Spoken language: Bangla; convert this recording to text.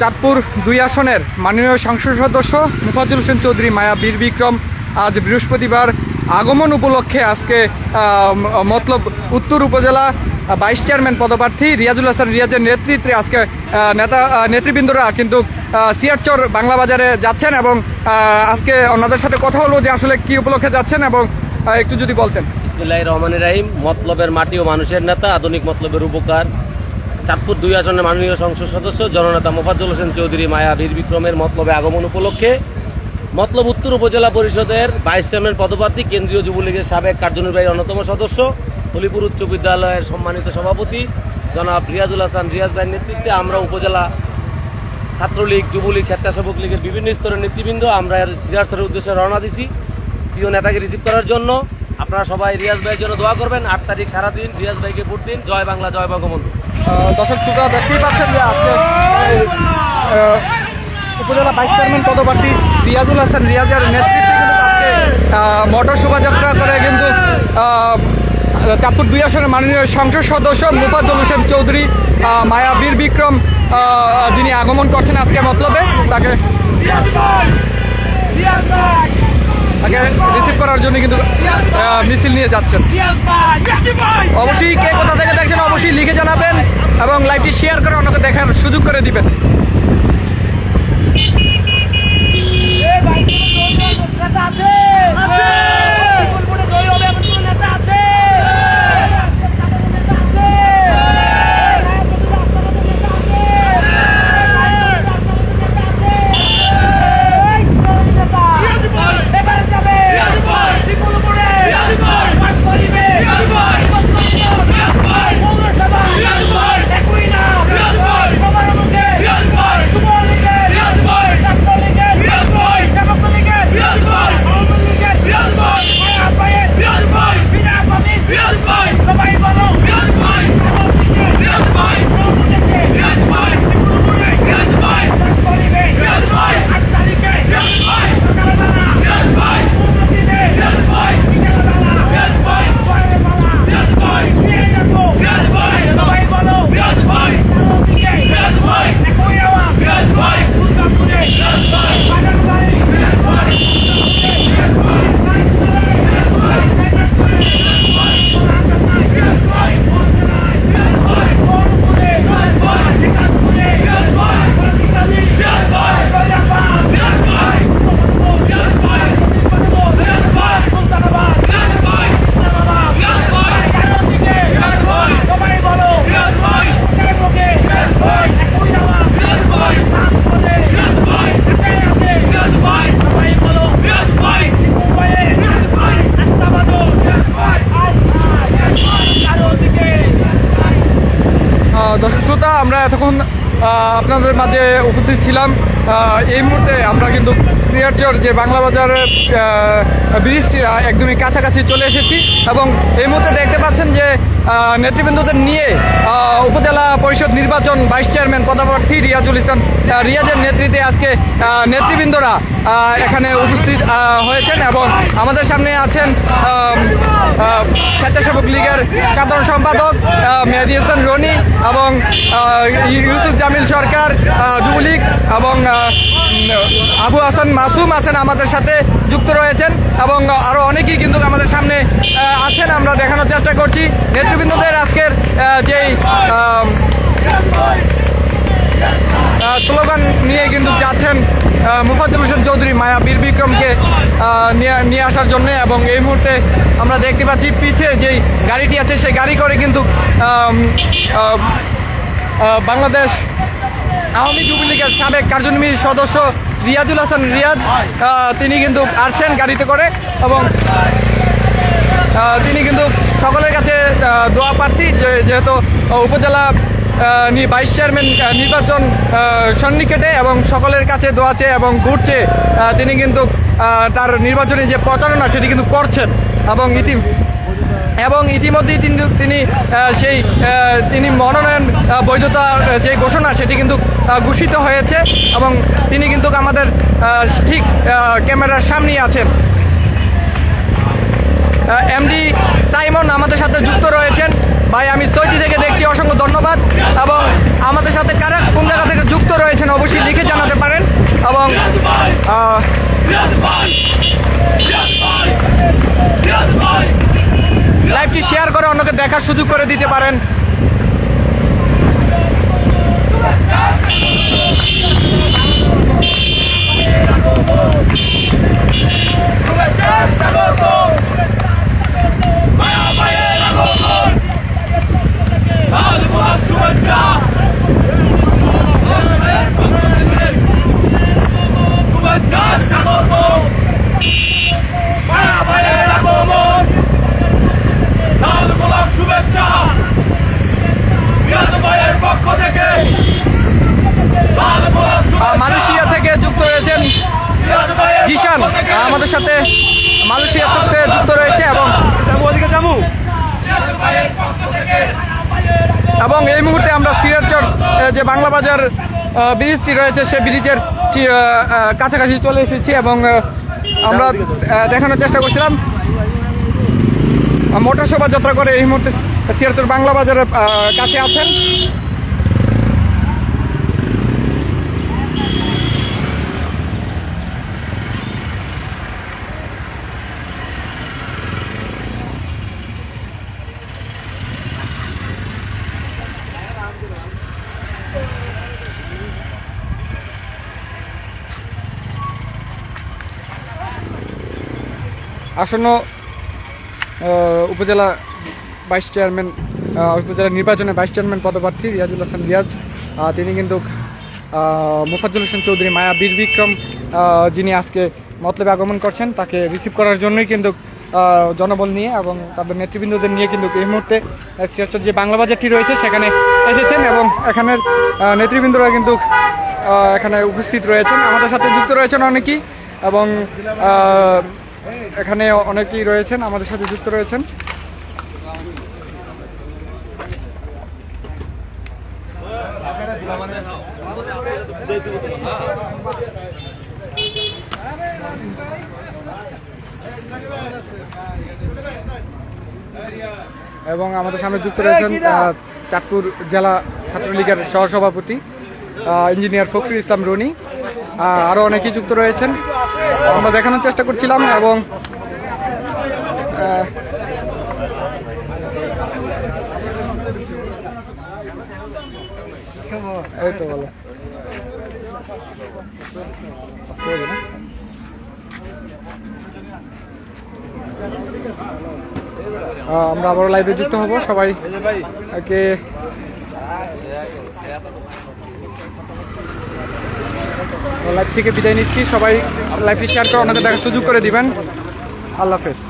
চাঁদপুর দুই আসনের মাননীয় সংসদ সদস্য মুফাজুল হোসেন চৌধুরী, মায়া বীর বিক্রম, আজ বৃহস্পতিবার আগমন উপলক্ষে আজকে মতলব উত্তর উপজেলা ভাইস চেয়ারম্যান পদপ্রার্থী রিয়াজুল হাসান রিয়াজের নেতৃত্বে আজকে নেতা নেতৃবৃন্দরা কিন্তু সিয়ারচর বাংলা বাজারে যাচ্ছেন এবং আজকে ওনাদের সাথে কথা বলব যে আসলে কি উপলক্ষে যাচ্ছেন এবং একটু যদি বলতেন। রহমান রাহিম। মতলবের মাটি ও মানুষের নেতা, আধুনিক মতলবের উপকার। চাঁদপুর দুই আসনের মাননীয় সংসদ সদস্য জননেতা মোফাজ্জল হোসেন চৌধুরী মায়া বীর বিক্রমের মতলবে আগমন উপলক্ষে মতলব উত্তর উপজেলা পরিষদের ভাইস চেয়ারম্যান পদপ্রার্থী কেন্দ্রীয় যুবলীগের সাবেক কার্যনির্বাহী অন্যতম সদস্য হলিপুর উচ্চ বিদ্যালয়ের সম্মানিত সভাপতি জনাব রিয়াজুল হাসান। রিয়াজ ভাইয়ের নেতৃত্বে আমরা উপজেলা ছাত্রলীগ, যুবলীগ, স্বেচ্ছাসেবক লীগের বিভিন্ন স্তরের নেতৃবৃন্দ আমরা এর সিরাজের উদ্দেশ্যে রওনা দিছি। প্রিয় নেতাকে রিসিভ করার জন্য আপনারা সবাই রিয়াজ ভাইয়ের জন্য দোয়া করবেন। আট তারিখ সারাদিন রিয়াজ ভাইকে ভোট দিন। জয় বাংলা জয় বঙ্গবন্ধু। দর্শক শ্রোতা দেখতেই পাচ্ছেন যে আজকে উপজেলা ভাইস চেয়ারম্যান পদপ্রার্থী রিয়াজুল হাসান রিয়াজের নেতৃত্বে কিন্তু আজকে মোটর শোভাযাত্রা করে কিন্তু চাঁদপুর দুই আসনের মাননীয় সংসদ সদস্য মুফাজ্জল হোসেন চৌধুরী আহ, মায়া বীর বিক্রম যিনি আগমন করছেন আজকে মতলবে তাকে তাকে রিসিভ করার জন্য কিন্তু মিছিল নিয়ে যাচ্ছেন। অবশ্যই কে কোথা থেকে দেখছেন অবশ্যই লিখে জানাবেন এবং লাইভটি শেয়ার করে অন্যকে দেখার সুযোগ করে দিবেন। ছিলাম এই মুহূর্তে আমরা কিন্তু সিয়ারচর যে বাংলা বাজারের ব্রিজটি একদমই কাছাকাছি চলে এসেছি এবং এই মুহূর্তে দেখতে পাচ্ছেন যে নেতৃবৃন্দদের নিয়ে উপজেলা পরিষদ নির্বাচন ভাইস চেয়ারম্যান পদপ্রার্থী রিয়াজুল ইসলাম রিয়াজের নেতৃত্বে আজকে নেতৃবৃন্দরা এখানে উপস্থিত হয়েছেন এবং আমাদের সামনে আছেন স্বেচ্ছাসেবক লীগের সাধারণ সম্পাদক মেহেদি হাসান রনি এবং ইউসুফ জামিল সরকার যুবলীগ এবং আবু হাসান মাসুম আছেন আমাদের সাথে যুক্ত রয়েছেন এবং আরও অনেকেই কিন্তু আমাদের সামনে আছেন। আমরা দেখানোর চেষ্টা করছি। নেতৃবৃন্দদের আজকের যেই স্লোগান নিয়ে কিন্তু যাচ্ছেন আহ, মুফাজ্জল হোসেন চৌধুরী মায়া বীর বিক্রমকে নিয়ে আসার জন্য এবং এই মুহূর্তে আমরা দেখতে পাচ্ছি পিছে যেই গাড়িটি আছে সেই গাড়ি করে কিন্তু বাংলাদেশ আওয়ামী যুবলীগের সাবেক কার্যনির্বাহী সদস্য রিয়াজুল হাসান রিয়াজ তিনি কিন্তু আসছেন গাড়িতে করে এবং তিনি কিন্তু সকলের কাছে দোয়া প্রার্থী যেহেতু উপজেলা ভাইস চেয়ারম্যান নির্বাচন সন্নিকটে এবং সকলের কাছে দোয়া চেয়ে এবং ঘুরছে তিনি কিন্তু তার নির্বাচনী যে প্রচারণা সেটি কিন্তু করছেন এবং ইতি এবং ইতিমধ্যেই কিন্তু তিনি সেই তিনি মনোনয়ন বৈধতার যে ঘোষণা, সেটি কিন্তু ঘোষিত হয়েছে এবং তিনি কিন্তু আমাদের ঠিক ক্যামেরার সামনেই আছেন। এমডি সাইমন আমাদের সাথে যুক্ত রয়েছেন। ভাই, আমি সৈতি থেকে দেখছি, অসংখ্য ধন্যবাদ। এবং আমাদের সাথে কারা, কোন জায়গা থেকে যুক্ত রয়েছেন অবশ্যই লিখে জানাতে পারেন। এবং লাইভটি শেয়ার করে অন্যকে দেখার সুযোগ করে দিতে পারেন। শুভেচ্ছা পক্ষ থেকে লাল গোলাপ আহ, মালয়েশিয়া থেকে যুক্ত রয়েছেন জিশান আহ, আমাদের সাথে মালয়েশিয়া থেকে যুক্ত রয়েছে এবং এবং এই মুহূর্তে আমরা সিরাজচর যে বাংলা বাজার ব্রিজটি রয়েছে সেই ব্রিজের কাছাকাছি চলে এসেছি এবং আমরা দেখানোর চেষ্টা করছিলাম। মোটর শোভাযাত্রা করে এই মুহূর্তে সিরাজচর বাংলা বাজারের কাছে আছেন। আসন্ন উপজেলা ভাইস চেয়ারম্যান উপজেলা নির্বাচনে ভাইস চেয়ারম্যান পদপ্রার্থী রিয়াজুল হাসান রিয়াজ তিনি কিন্তু মোফাজ্জল হোসেন চৌধুরী, মায়া বীর বিক্রম যিনি আজকে মতলবে আগমন করছেন, তাকে রিসিভ করার জন্যই কিন্তু জনবল নিয়ে এবং তাদের নেতৃবৃন্দদের নিয়ে কিন্তু এই মুহূর্তে যে বাংলা বাজারটি রয়েছে, সেখানে এসেছেন এবং এখানের নেতৃবৃন্দরা কিন্তু এখানে উপস্থিত রয়েছেন। আমাদের সাথে যুক্ত রয়েছেন অনেকেই এবং এখানে অনেকেই রয়েছেন আমাদের সাথে যুক্ত রয়েছেন। এবং আমাদের সামনে যুক্ত রয়েছেন চাঁদপুর জেলা ছাত্রলীগের সহসভাপতি ইঞ্জিনিয়ার ফখরুল ইসলাম রনি। আরও অনেকেই যুক্ত রয়েছেন। আমরা দেখানোর চেষ্টা করছিলাম এবং এই তো বলো। আমরা আবার লাইভে যুক্ত হব। সবাই কে লাইভ থেকে বিদায় নিচ্ছি। সবাই লাইভটি শেয়ার করে ওনাদের দেখার সুযোগ করে দিবেন। আল্লাহ হাফেজ।